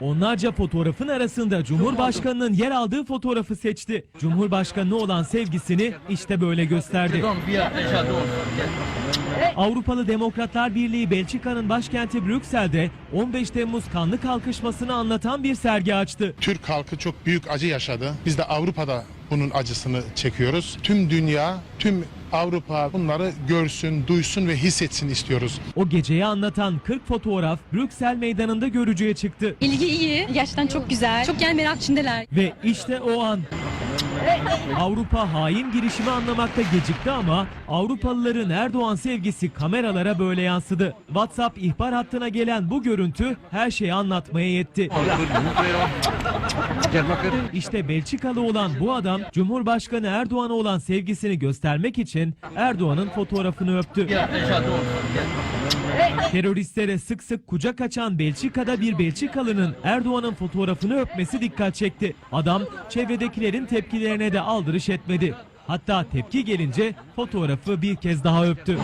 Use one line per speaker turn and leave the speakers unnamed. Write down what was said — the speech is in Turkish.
Onlarca fotoğrafın arasında Cumhurbaşkanı'nın yer aldığı fotoğrafı seçti. Cumhurbaşkanı'na olan sevgisini işte böyle gösterdi. Avrupalı Demokratlar Birliği Belçika'nın başkenti Brüksel'de 15 Temmuz kanlı kalkışmasını anlatan bir sergi açtı.
Türk halkı çok büyük acı yaşadı. Biz de Avrupa'da bunun acısını çekiyoruz. Tüm dünya, tüm Avrupa bunları görsün, duysun ve hissetsin istiyoruz.
O geceyi anlatan 40 fotoğraf Brüksel meydanında görücüye çıktı.
İlgi iyi. Gerçekten çok güzel. Çok yani merak içindeler.
Ve işte o an. Avrupa hain girişimi anlamakta gecikti ama Avrupalıların Erdoğan sevgisi kameralara böyle yansıdı. WhatsApp ihbar hattına gelen bu görüntü her şeyi anlatmaya yetti. İşte Belçikalı olan bu adam Cumhurbaşkanı Erdoğan'a olan sevgisini göstermek için Erdoğan'ın fotoğrafını öptü. Teröristlere sık sık kucak açan Belçika'da bir Belçikalı'nın Erdoğan'ın fotoğrafını öpmesi dikkat çekti. Adam çevredekilerin tepkilerine de aldırış etmedi. Hatta tepki gelince fotoğrafı bir kez daha öptü.